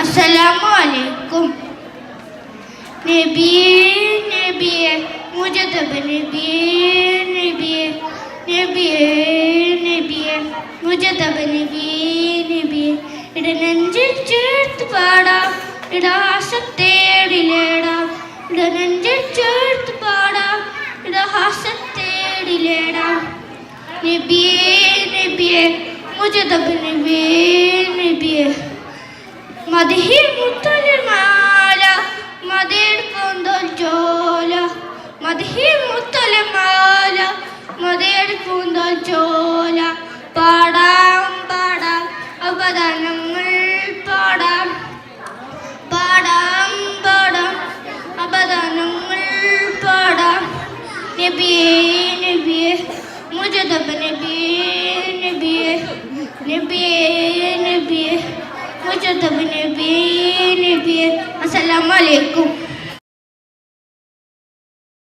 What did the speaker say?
അസ്സലാമു അലൈക്കും നബിയേ നബിയേ മുജതബ നബിയേ നബിയേ നബിയേ നബിയേ മുജതബ നബിയേ നബിയേ ഇട നെഞ്ചിൽ ചേർത്ത് പാടാം ഇട ആശത്തേടിലേടാം ഇട നെഞ്ചിൽ ചേർത്ത് പാടാം ഇട ഹാസത്തേടിലേടാം നബിയേ നബിയേ മുജതബ നബിയേ നബിയേ മദഹി മുത്തലമാല മദർ പൂന്തോൽ ചോല മദഹി മുത്തലമാല മദർ പൂന്തോൽ ചോല പാടാം പാടാം അവദാനങ്ങൾ പാടാം പാടാം പാടാം അവദാനങ്ങൾ പാടാം നബിയേ നബിയേ മുജദബ നബിയേ നബിയേ നബിയേ മുജദബ നബിയേ നബിയേ അസ്സലാമു അലൈക്കും.